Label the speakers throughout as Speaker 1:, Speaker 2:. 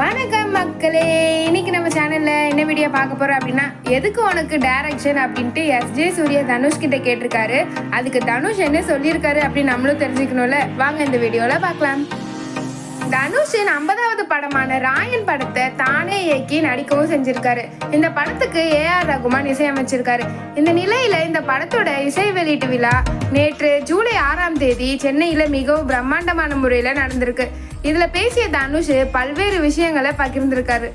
Speaker 1: வணக்கம் மக்களே. இன்னைக்கு நம்ம சேனல்ல என்ன வீடியோ பார்க்க போறோம் அப்படின்னா எதுக்கு உனக்கு டைரக்ஷன் அப்படின்ட்டு எஸ்ஜே சூர்யா தனுஷ் கிட்ட கேட்டிருக்காரு. அதுக்கு தனுஷ் என்ன சொல்லியிருக்காரு அப்படின்னு நம்மளும் தெரிஞ்சுக்கணும்ல. வாங்க இந்த வீடியோல பார்க்கலாம். தனுஷின் ஐம்பதாவது படமான ராயன் படத்தை தானே இயக்கி நடிக்கவும் செஞ்சிருக்காரு. இந்த படத்துக்கு ஏஆர் ரகுமான் இசையமைச்சிருக்காரு. இந்த நிலையில இந்த படத்தோட இசை வெளியீட்டு விழா நேற்று ஜூலை ஆறாம் தேதி சென்னையில மிகவும் பிரம்மாண்டமான முறையில நடந்திருக்கு. இதுல பேசிய தனுஷ் பல்வேறு விஷயங்களை பகிர்ந்திருக்காரு.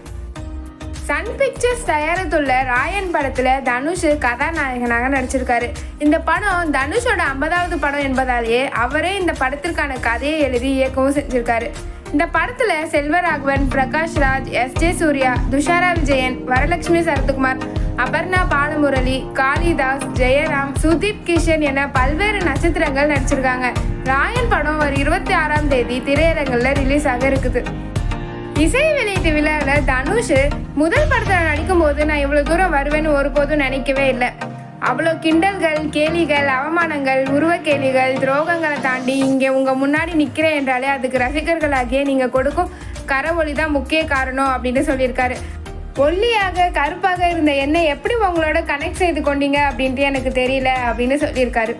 Speaker 1: சன் பிக்சர்ஸ் தயாரித்துள்ள ராயன் படத்தில் தனுஷ் கதாநாயகனாக நடிச்சிருக்காரு. இந்த படம் தனுஷோட ஐம்பதாவது படம் என்பதாலேயே அவரே இந்த படத்திற்கான கதையை எழுதி இயக்கவும் செஞ்சிருக்காரு. இந்த படத்தில் செல்வராகவன் பிரகாஷ் ராஜ் எஸ் ஜே சூர்யா துஷாரா விஜயன் வரலட்சுமி சரத்குமார் அபர்ணா பாலமுரளி காளிதாஸ் ஜெயராம் சுதீப் கிஷன் என பல்வேறு நட்சத்திரங்கள் நடிச்சிருக்காங்க. ராயன் படம் ஒரு இருபத்தி ஆறாம் தேதி திரையரங்கில் ரிலீஸ் ஆக இருக்குது. இசை வெளியீட்டு விழாவில் தனுஷ் முதல் படத்தில் நடிக்கும் போது நான் இவ்வளோ தூரம் வருவேன்னு ஒருபோதும் நினைக்கவே இல்லை. அவ்வளோ கிண்டல்கள் கேலிகள் அவமானங்கள் உருவக்கேலிகள் துரோகங்களை தாண்டி இங்கே உங்கள் முன்னாடி நிற்கிறேன் என்றாலே அதுக்கு ரசிகர்களாகிய நீங்கள் கொடுக்கும் கரவொலி தான் முக்கிய காரணம் அப்படின்னு சொல்லியிருக்காரு. ஒல்லியாக கருப்பாக இருந்த என்னை எப்படி உங்களோட கனெக்ட் செய்து கொண்டீங்க அப்படின்ட்டு எனக்கு தெரியல அப்படின்னு சொல்லியிருக்காரு.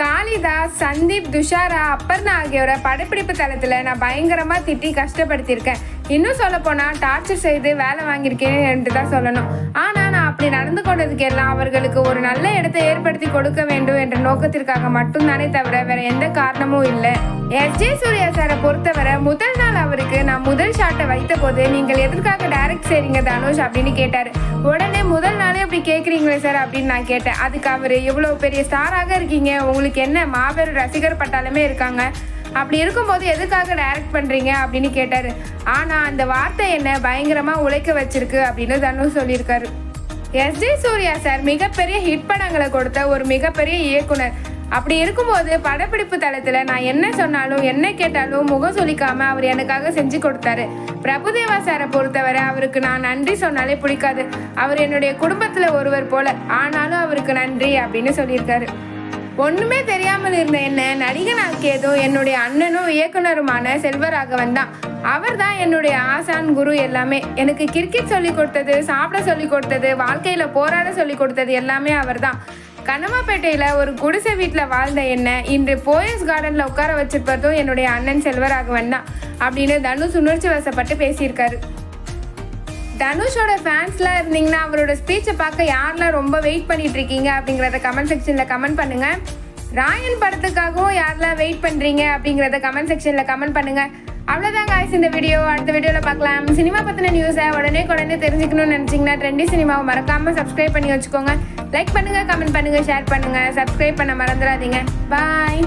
Speaker 1: காளிதாஸ் சந்தீப் துஷாரா அப்பர்ணா ஆகியோரை படப்பிடிப்பு தளத்தில் நான் பயங்கரமாக திட்டி கஷ்டப்படுத்தியிருக்கேன். இன்னும் சொல்ல போனால் டார்ச்சர் செய்து வேலை வாங்கியிருக்கேன் என்று தான் சொல்லணும். ஆனால் நான் அப்படி நடந்து கொண்டதுக்கு எல்லாம் அவர்களுக்கு ஒரு நல்ல இடத்தை ஏற்படுத்தி கொடுக்க வேண்டும் என்ற நோக்கத்திற்காக மட்டும்தானே தவிர வேற எந்த காரணமும் இல்லை. எஸ். ஜே. சூர்யா சாரை பொறுத்தவரை முதல் நாள் அவருக்கு நான் முதல் ஷாட்டை வைத்த போது நீங்கள் எதற்காக டைரக்ட் செய்றீங்க தனுஷ் அப்படின்னு கேட்டார். உடனே முதல் நாளே அப்படி கேட்குறீங்களே சார் அப்படின்னு நான் கேட்டேன். அதுக்கு அவர் இவ்வளோ பெரிய ஸ்டாராக இருக்கீங்க. உங்களுக்கு என்ன மாபெரும் ரசிகர் பட்டாலுமே இருக்காங்க. அப்படி இருக்கும்போது எதுக்காக டைரக்ட் பண்ணுறீங்க அப்படின்னு கேட்டார். ஆனால் அந்த வார்த்தை என்ன பயங்கரமாக உழைக்க வச்சிருக்கு அப்படின்னு தனுஷ் சொல்லியிருக்காரு. எஸ். ஜே. சூர்யா சார் மிகப்பெரிய ஹிட் படங்களை கொடுத்த ஒரு மிகப்பெரிய இயக்குனர். அப்படி இருக்கும்போது படப்பிடிப்பு தளத்தில் நான் என்ன சொன்னாலும் என்ன கேட்டாலும் முகம் சொல்லிக்காம அவர் எனக்காக செஞ்சு கொடுத்தாரு. பிரபுதேவா சாரை பொறுத்தவரை அவருக்கு நான் நன்றி சொன்னாலே பிடிக்காது. அவர் என்னுடைய குடும்பத்தில் ஒருவர் போல ஆனாலும் அவருக்கு நன்றி அப்படின்னு சொல்லியிருக்காரு. ஒன்றுமே தெரியாமல் இருந்த என்ன நடிகனாக்கியதும் என்னுடைய அண்ணனும் இயக்குனருமான செல்வராகவன் தான். அவர் தான் என்னுடைய ஆசான் குரு எல்லாமே. எனக்கு கிரிக்கெட் சொல்லி கொடுத்தது சாப்பிட சொல்லி கொடுத்தது வாழ்க்கையில் போராட சொல்லி கொடுத்தது எல்லாமே அவர் தான். கனமாப்பேட்டையில் ஒரு குடிசை வீட்டில் வாழ்ந்த என்ன இன்று போயஸ் கார்டன்ல உட்கார வச்சிருப்பதும் என்னுடைய அண்ணன் செல்வராகவன் தான் அப்படின்னு தனுஷ் உணர்ச்சி வசப்பட்டு பேசியிருக்காரு. தனுஷோட ஃபேன்ஸ்லாம் இருந்தீங்கன்னா அவரோட ஸ்பீச்சை பார்க்க யாரெல்லாம் ரொம்ப வெயிட் பண்ணிட்டு இருக்கீங்க அப்படிங்கிறத கமெண்ட் செக்ஷனில் கமெண்ட் பண்ணுங்க. ராயன் படத்துக்காகவும் யாரெல்லாம் வெயிட் பண்ணுறீங்க அப்படிங்கிறத கமெண்ட் செக்ஷனில் கமெண்ட் பண்ணுங்க. அவ்வளோதான் காய்ஸ் இந்த வீடியோ அடுத்த வீடியோவில் பார்க்கலாம். சினிமா பற்றின நியூஸை உடனே உடனே தெரிஞ்சுக்கணும்னு நினச்சிங்கன்னா ட்ரெண்டி சினிமாவை மறக்காமல் சப்ஸ்கிரைப் பண்ணி வச்சுக்கோங்க. லைக் பண்ணுங்கள் கமெண்ட் பண்ணுங்கள் ஷேர் பண்ணுங்கள் சப்ஸ்கிரைப் பண்ண மறந்துடாதீங்க. பாய்